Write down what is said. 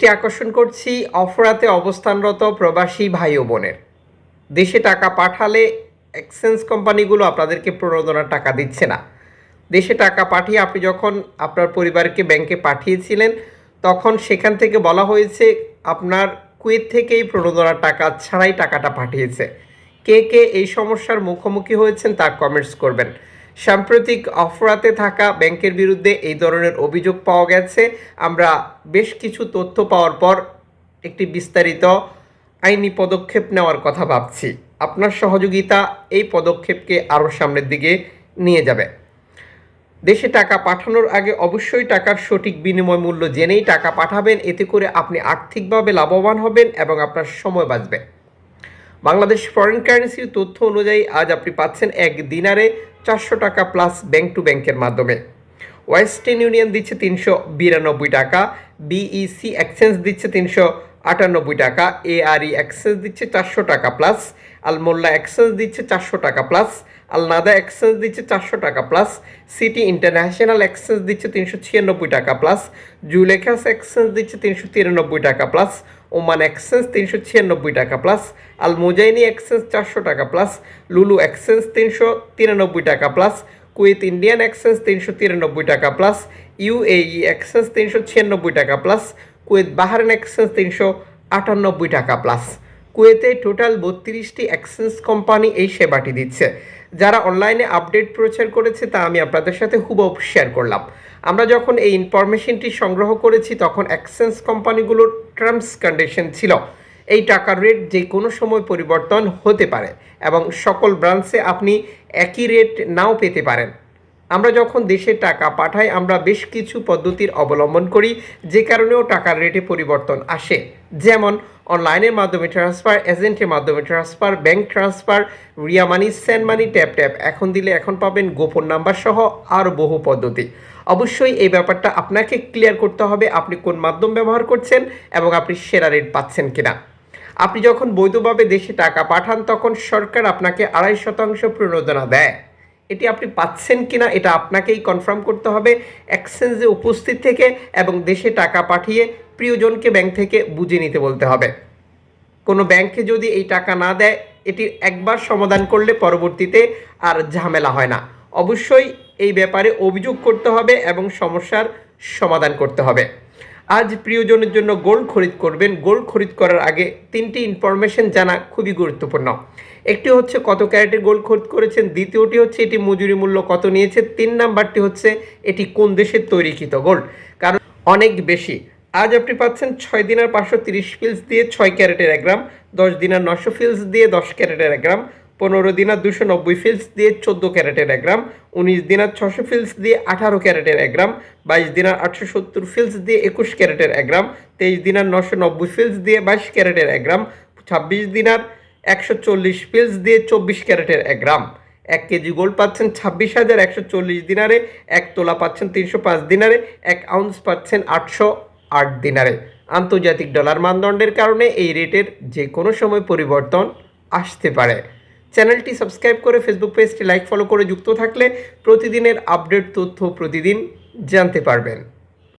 দৃষ্টি আকর্ষণ করছি, অফরাতে অবস্থানরত প্রবাসী ভাই ও বোনের। দেশে টাকা পাঠালে এক্সচেঞ্জ কোম্পানিগুলো আপনাদেরকে প্রণোদনার টাকা দিচ্ছে না। দেশে টাকা পাঠিয়ে আপনি যখন আপনার পরিবারকে ব্যাংকে পাঠিয়েছিলেন, তখন সেখান থেকে বলা হয়েছে, আপনার কুয়েত থেকেই প্রণোদনার টাকা ছাড়াই টাকাটা পাঠিয়েছে। কে কে এই সমস্যার মুখোমুখি হয়েছেন তা কমেন্টস করবেন। সাম্প্রতিক অফরাতে থাকা ব্যাংকের বিরুদ্ধে এই ধরনের অভিযোগ পাওয়া গেছে। আমরা বেশ কিছু তথ্য পাওয়ার পর একটি বিস্তারিত আইনি পদক্ষেপ নেওয়ার কথা ভাবছি। আপনার সহযোগিতা এই পদক্ষেপকে আরও সামনের দিকে নিয়ে যাবে। দেশে টাকা পাঠানোর আগে অবশ্যই টাকার সঠিক বিনিময় মূল্য জেনেই টাকা পাঠাবেন। এতে করে আপনি আর্থিকভাবে লাভবান হবেন এবং আপনার সময় বাঁচবে। বাংলাদেশ ফরেন কারেন্সির তথ্য অনুযায়ী আজ আপনি পাচ্ছেন এক দিনারে চারশো টাকা প্লাস ব্যাংক টু ব্যাংকের মাধ্যমে। ওয়েস্টার্ন ইউনিয়ন দিচ্ছে তিনশো বিরানব্বই টাকা বিইসি এক্সচেঞ্জ দিচ্ছে তিনশো আটানব্বই টাকা এআরই এক্সচেঞ্জ দিচ্ছে চারশো টাকা প্লাস আলমোল্লা এক্সচেঞ্জ দিচ্ছে চারশো টাকা প্লাস আলনাদা এক্সচেঞ্জ দিচ্ছে চারশো টাকা প্লাস সিটি ইন্টারন্যাশনাল এক্সচেঞ্জ দিচ্ছে তিনশো ছিয়ানব্বই টাকা প্লাস জুলেখাস এক্সচেঞ্জ দিচ্ছে তিনশো তিরানব্বই টাকা প্লাস ওমান এক্সচেঞ্জ তিনশো ছিয়ানব্বই টাকা প্লাস আল মোজাইনি এক্সচেঞ্জ চারশো টাকা প্লাস, লুলু এক্সচেঞ্জ তিনশো তিরানব্বই টাকা প্লাস, কুয়েত ইন্ডিয়ান এক্সচেঞ্জ তিনশো তিরানব্বই টাকা প্লাস ইউএই এক্সচেঞ্জ তিনশো ছিয়ানব্বই টাকা প্লাস, কুয়েত বাহারেন এক্সচেঞ্জ তিনশো আটানব্বই টাকা প্লাস। কুয়েতে টোটাল বত্রিশটি এক্সচেঞ্জ কোম্পানি এই সেবাটি দিচ্ছে। যারা অনলাইনে আপডেট প্রচার করেছে, তা আমি আপনাদের সাথে হুবহু শেয়ার করলাম। আমরা যখন এই ইনফরমেশনটি সংগ্রহ করেছি, তখন এক্সচেঞ্জ কোম্পানিগুলোর টার্মস কন্ডিশন ছিল। এই টাকার রেট যে কোনো সময় পরিবর্তন হতে পারে এবং সকল ব্রাঞ্চে আপনি একই রেট নাও পেতে পারেন। আমরা যখন দেশে টাকা পাঠাই, আমরা বেশ কিছু পদ্ধতির অবলম্বন করি, যে কারণেও টাকার রেটে পরিবর্তন আসে। যেমন অনলাইনের মাধ্যমে ট্রান্সফার এজেন্টের মাধ্যমে transfer bank transfer Ria money send money tap tap এখন দিলে এখন পাবেন গোপন নাম্বার সহ আরও বহু পদ্ধতি। অবশ্যই এই ব্যাপারটা আপনাকে ক্লিয়ার করতে হবে আপনি কোন মাধ্যম ব্যবহার করছেন এবং আপনি সেরা রেট পাচ্ছেন কিনা। আপনি যখন বৈধভাবে দেশে টাকা পাঠান, তখন সরকার আপনাকে আড়াই শতাংশ প্রণোদনা দেয়। এটি আপনি পাচ্ছেন কিনা, এটা আপনাকেই কনফার্ম করতে হবে। এক্সচেঞ্জে উপস্থিত থেকে এবং দেশে টাকা পাঠিয়ে প্রিয়জনকে ব্যাংক থেকে বুঝে নিতে বলতে হবে। কোনো ব্যাংকে যদি এই টাকা না দেয় এটির একবার সমাধান করলে পরবর্তীতে আর ঝামেলা হয় না। অবশ্যই এই ব্যাপারে অভিযোগ করতে হবে এবং সমস্যার সমাধান করতে হবে। আজ প্রিয়জনের জন্য গোল্ড খরিদ করবেন। গোল্ড খরিদ করার আগে তিনটি ইনফরমেশন জানা খুবই গুরুত্বপূর্ণ। একটি হচ্ছে কত ক্যারেটের গোল্ড খরিদ করেছেন, দ্বিতীয়টি হচ্ছে এটি মজুরি মূল্য কত নিয়েছে, তিন নাম্বারটি হচ্ছে এটি কোন দেশের তৈরিকৃত গোল্ড। কারণ অনেক বেশি। আজ আপনি পাচ্ছেন ছয় দিনের পাঁচশো তিরিশ ফিলস দিয়ে ছয় ক্যারেটের এক গ্রাম, দশ দিনের নশো ফিলস দিয়ে দশ ক্যারেটের এক গ্রাম, পনেরো দিনার দুশো নব্বই ফিলস দিয়ে চোদ্দ ক্যারেটের এক গ্রাম, উনিশ দিনার ছশো ফিলস দিয়ে আঠারো ক্যারেটের এক গ্রাম, বাইশ দিনার আটশো সত্তর ফিলস দিয়ে একুশ ক্যারেটের এক গ্রাম, তেইশ দিনার নশো নব্বই ফিলস দিয়ে বাইশ ক্যারেটের এক গ্রাম, ছাব্বিশ দিনার একশো চল্লিশ ফিলস দিয়ে চব্বিশ ক্যারেটের এক গ্রাম। এক কেজি গোল্ড পাচ্ছেন ছাব্বিশ হাজার একশো চল্লিশ দিনারে, এক তোলা পাচ্ছেন তিনশো পাঁচ দিনারে, এক আউন্স পাচ্ছেন আটশো আট দিনারে। আন্তর্জাতিক ডলার মানদণ্ডের কারণে এই রেটের যে কোনো সময় পরিবর্তন আসতে পারে। চ্যানেলটি সাবস্ক্রাইব করে ফেসবুক পেজটি লাইক, ফলো করে যুক্ত থাকলে প্রতিদিনের আপডেট তথ্য প্রতিদিন জানতে পারবেন।